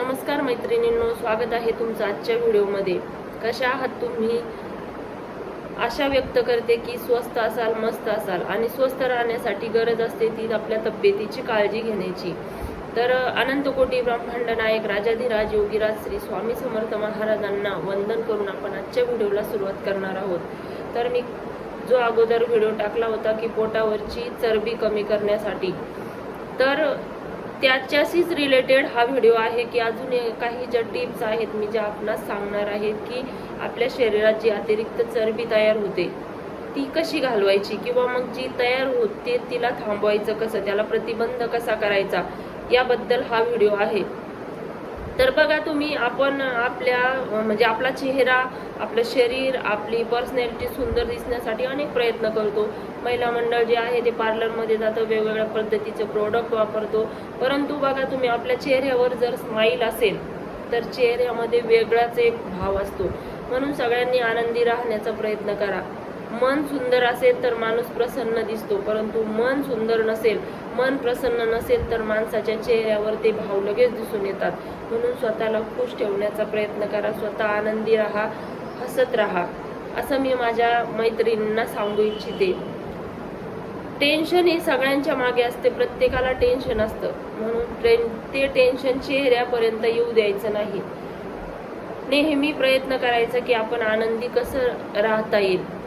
नमस्कार मैत्रिणींनो स्वागत आहे तुमचं आजच्या व्हिडिओमध्ये. कशा आहात तुम्ही? आशा व्यक्त करते की स्वस्त असाल मस्त असाल आणि स्वस्थ राहण्यासाठी गरज असते ती आपल्या तब्येतीची काळजी घेण्याची. तर अनंतकोटी ब्रह्मांड नायक राजाधिराज योगीराज श्री स्वामी समर्थ महाराजांना वंदन करून आपण आजच्या व्हिडिओला सुरुवात करणार आहोत. तर मी जो अगोदर व्हिडिओ टाकला होता की पोटावरची चरबी कमी करण्यासाठी. तर त्याच्याशीच रिलेटेड हा व्हिडिओ आहे की अजून काही ज्या टिप्स आहेत मी ज्या आपणास सांगणार आहेत की आपल्या शरीरात जी अतिरिक्त चरबी तयार होते ती कशी घालवायची किंवा मग जी तयार होते तिला थांबवायचं कसं त्याला प्रतिबंध कसा करायचा याबद्दल हा व्हिडिओ आहे. तर बघा तुम्ही आपण आपल्या म्हणजे आपला चेहरा आपलं शरीर आपली पर्सनॅलिटी सुंदर दिसण्यासाठी अनेक प्रयत्न करतो. महिला मंडळ जे आहे ते पार्लरमध्ये जातं वेगवेगळ्या पद्धतीचे प्रोडक्ट वापरतो. परंतु बघा तुम्ही आपल्या चेहऱ्यावर जर स्माईल असेल तर चेहऱ्यामध्ये वेगळाच एक भाव असतो. म्हणून सगळ्यांनी आनंदी राहण्याचा प्रयत्न करा. मन सुंदर असेल तर माणूस प्रसन्न दिसतो परंतु मन सुंदर नसेल मन प्रसन्न नसेल तर माणसाच्या चेहऱ्यावर ते भाव लगेच दिसून येतात. म्हणून स्वतःला खुश ठेवण्याचा प्रयत्न करा स्वतः आनंदी राहा हसत राहा असं मी माझ्या मैत्रिणींना सांगू इच्छिते. टेन्शन हे सगळ्यांच्या मागे असते प्रत्येकाला टेन्शन असतं. म्हणून ट्रेन ते टेन्शन चेहऱ्यापर्यंत येऊ द्यायचं नाही. नेहमी प्रयत्न करायचा की आपण आनंदी कसं राहता येईल.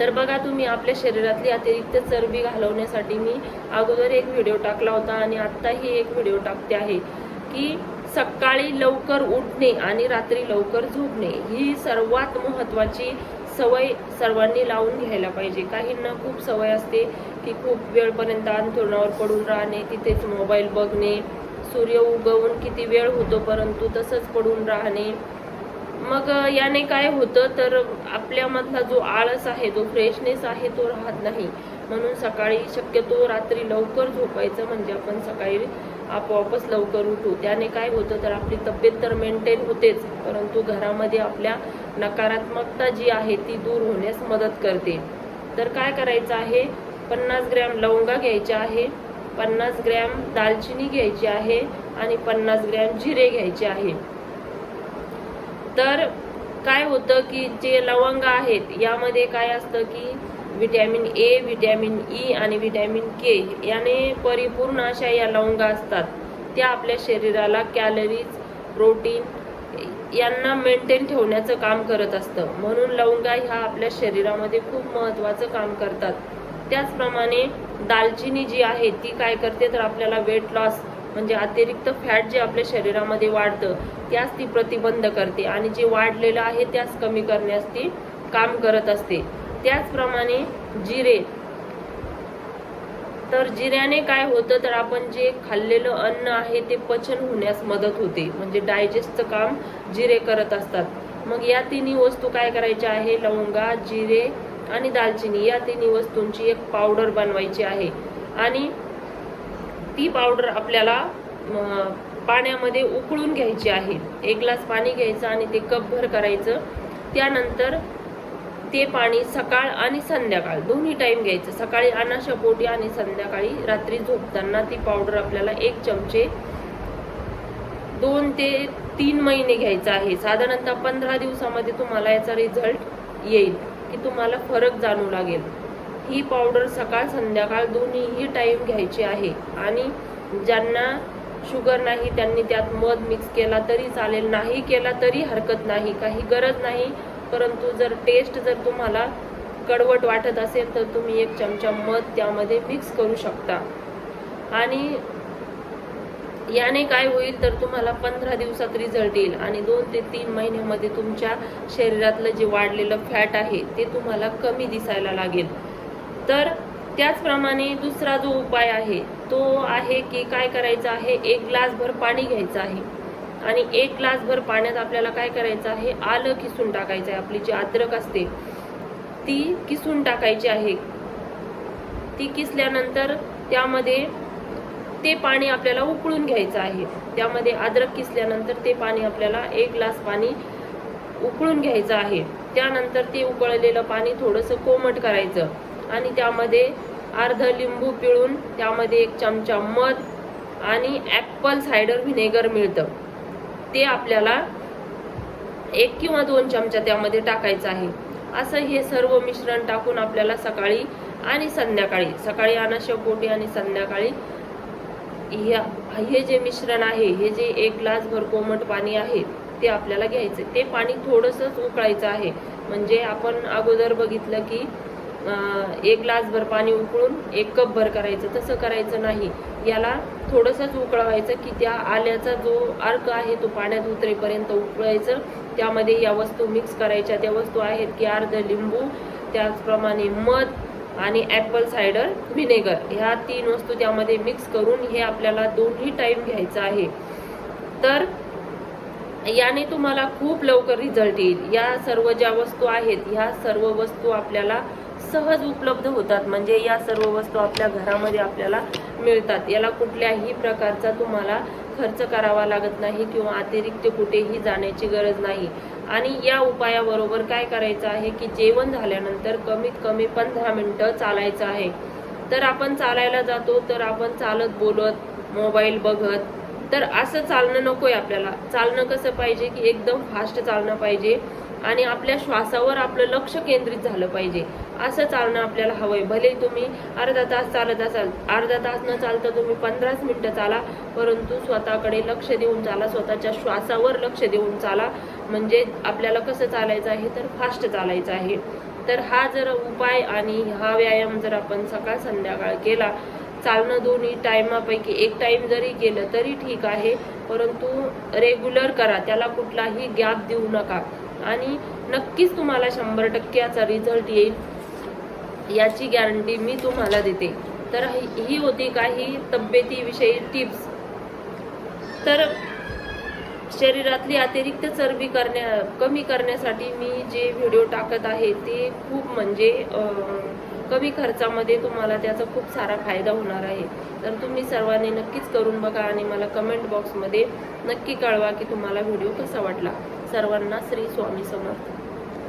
तर बघा तुम्ही आपल्या शरीरातली अतिरिक्त चरबी घालवण्यासाठी मी अगोदर एक व्हिडिओ टाकला होता आणि आत्ताही एक व्हिडिओ टाकते आहे की सकाळी लवकर उठणे आणि रात्री लवकर झोपणे ही सर्वात महत्त्वाची सवय सर्वांनी लावून घ्यायला पाहिजे. काहींना खूप सवय असते की खूप वेळपर्यंत अंथरुणावर पडून राहणे तिथेच मोबाईल बघणे सूर्य उगवून किती वेळ होतो परंतु तसंच पडून राहणे. मग याने काय होतं? तर आपल्यामधला जो आळस आहे जो फ्रेशनेस आहे तो राहत नाही. म्हणून सकाळी शक्यतो रात्री लवकर झोपायचं म्हणजे आपण सकाळी आपोआपच लवकर उठू. त्याने काय होतं? तर आपली तब्येत तर मेंटेन होतेच परंतु घरामध्ये आपल्या नकारात्मकता जी आहे ती दूर होण्यास मदत करते. तर काय करायचं आहे? पन्नास ग्रॅम लवंगा घ्यायच्या आहे पन्नास ग्रॅम दालचिनी घ्यायची आहे आणि पन्नास ग्रॅम जिरे घ्यायचे आहे. तर काय होतं की जे लवंग आहेत यामध्ये काय असतं की व्हिटॅमिन ए व्हिटॅमिन ई आणि व्हिटॅमिन के याने परिपूर्ण अशा या लवंगा असतात. त्या आपल्या शरीराला कॅलरीज प्रोटीन यांना मेंटेन ठेवण्याचं काम करत असतं. म्हणून लवंगा ह्या आपल्या शरीरामध्ये खूप महत्त्वाचं काम करतात. त्याचप्रमाणे दालचिनी जी आहे ती काय करते? तर आपल्याला वेट लॉस म्हणजे अतिरिक्त फॅट जे आपल्या शरीरामध्ये वाढतं त्यास ती प्रतिबंध करते. आणि जे वाढलेलं आहे त्यास कमी करण्यास ती काम करत असते. त्याचप्रमाणे जिरे. तर जिऱ्याने काय होतं तर आपण जे खाल्लेलं अन्न आहे ते पचन होण्यास मदत होते. म्हणजे डायजेस्टचं काम जिरे करत असतात. मग या तिन्ही वस्तू काय करायच्या आहे? लवंगा जिरे आणि दालचिनी या तिन्ही वस्तूंची एक पावडर बनवायची आहे. आणि ती पावडर आपल्याला पाण्यामध्ये उकळून घ्यायची आहे. एक ग्लास पाणी घ्यायचं आणि ते कपभर करायचं. त्यानंतर ते पाणी सकाळ आणि संध्याकाळ दोन्ही टाईम घ्यायचं. सकाळी अनाशापोटी आणि संध्याकाळी रात्री झोपताना ती पावडर आपल्याला एक चमचे दोन ते तीन महिने घ्यायचा आहे. साधारणतः पंधरा दिवसामध्ये तुम्हाला याचा रिझल्ट येईल की तुम्हाला फरक जाणू लागेल. ही पावडर सकाळ संध्याकाळ दोन्हीही टाईम घ्यायची आहे. आणि ज्यांना शुगर नाही त्यांनी त्यात मध मिक्स केला तरी चालेल नाही केला तरी हरकत नाही काही गरज नाही. परंतु जर टेस्ट जर तुम्हाला कडवट वाटत असेल तर तुम्ही एक चमचा मध त्यामध्ये मिक्स करू शकता. आणि याने काय होईल तर तुम्हाला पंधरा दिवसात रिझल्ट येईल आणि दोन ते तीन महिन्यामध्ये तुमच्या शरीरातलं जे वाढलेलं फॅट आहे ते तुम्हाला कमी दिसायला लागेल. तर त्याचप्रमाणे दुसरा जो उपाय आहे तो आहे की काय करायचं आहे? एक ग्लासभर पाणी घ्यायचं आहे. आणि एक ग्लासभर पाण्यात आपल्याला काय करायचं आहे? आलं किसून टाकायचं आहे. आपली जी अद्रक असते ती किसून टाकायची आहे. ती किसल्यानंतर त्यामध्ये ते पाणी आपल्याला उकळून घ्यायचं आहे. त्यामध्ये अद्रक किसल्यानंतर ते पाणी आपल्याला एक ग्लास पाणी उकळून घ्यायचं आहे. त्यानंतर ते उकळलेलं पाणी थोडंसं कोमट करायचं. आणि त्यामध्ये अर्ध लिंबू पिळून त्यामध्ये एक चमचा मध आणि ॲपल सायडर व्हिनेगर मिळतं. ते आपल्याला एक किंवा दोन चमचा त्यामध्ये टाकायचं आहे. असं हे सर्व मिश्रण टाकून आपल्याला सकाळी आणि संध्याकाळी सकाळी अनाशपोटी आणि संध्याकाळी ह्या हे जे मिश्रण आहे हे जे एक ग्लासभर कोमट पाणी आहे ते आपल्याला घ्यायचं ते पाणी थोडंसंच उकळायचं आहे. म्हणजे आपण अगोदर बघितलं की एक ग्लासभर पाणी उकळून एक कप भर करायचं तसं करायचं नाही. याला थोडंसंच उकळवायचं की त्या आल्याचा जो अर्क आहे तो पाण्यात उतरेपर्यंत उकळायचं. त्यामध्ये या वस्तू मिक्स करायच्या. त्या वस्तू आहेत की अर्ध लिंबू त्याचप्रमाणे मध आणि ॲपल सायडर व्हिनेगर ह्या तीन वस्तू त्यामध्ये मिक्स करून हे आपल्याला दोन्ही टाईम घ्यायचं आहे. तर याने तुम्हाला खूप लवकर रिझल्ट येईल. या सर्व ज्या वस्तू आहेत ह्या सर्व वस्तू आपल्याला सहज उपलब्ध होतात. म्हणजे या सर्व वस्तू आपल्या घरामध्ये आपल्याला मिळतात. याला कुठल्याही प्रकारचा तुम्हाला खर्च करावा लागत नाही किंवा अतिरिक्त कुठेही जाण्याची गरज नाही. आणि या उपायाबरोबर काय करायचं आहे की जेवण झाल्यानंतर कमीत कमी पंधरा मिनटं चालायचं आहे. तर आपण चालायला जातो तर आपण चालत बोलत मोबाईल बघत. तर असं चालणं नकोय आपल्याला. चालणं कसं पाहिजे की एकदम फास्ट चालणं पाहिजे आणि आपल्या श्वासावर आपलं लक्ष केंद्रित झालं पाहिजे. असं चालणं आपल्याला हवंय. भले तुम्ही अर्धा तास चालत असाल अर्धा तास न चालता तुम्ही पंधराच मिनटं चाला परंतु स्वतःकडे लक्ष देऊन चाला स्वतःच्या श्वासावर लक्ष देऊन चाला. म्हणजे आपल्याला कसं चालायचं आहे? तर फास्ट चालायचं आहे. तर हा जर उपाय आणि हा व्यायाम जर आपण सकाळ संध्याकाळ केला चालणं दोन्ही टायमापैकी एक टाइम जरी केलं तरी ठीक आहे परंतु रेग्युलर करा त्याला कुठलाही गॅप देऊ नका. आणि नक्कीच तुम्हाला शंभर टक्क्याचा रिझल्ट येईल. याची गॅरंटी मी तुम्हाला देते. तर ही होती काही तब्येतीविषयी टिप्स तर शरीरातली अतिरिक्त चरबी करण्या कमी करण्यासाठी मी जे व्हिडिओ टाकत आहे ते खूप म्हणजे कमी खर्चामध्ये तुम्हाला त्याचा खूप सारा फायदा होणार आहे. तर तुम्ही सर्वांनी नक्कीच करून बघा आणि मला कमेंट बॉक्समध्ये नक्की कळवा की तुम्हाला व्हिडिओ कसा वाटला. सर्वांना श्री स्वामी समर्थ.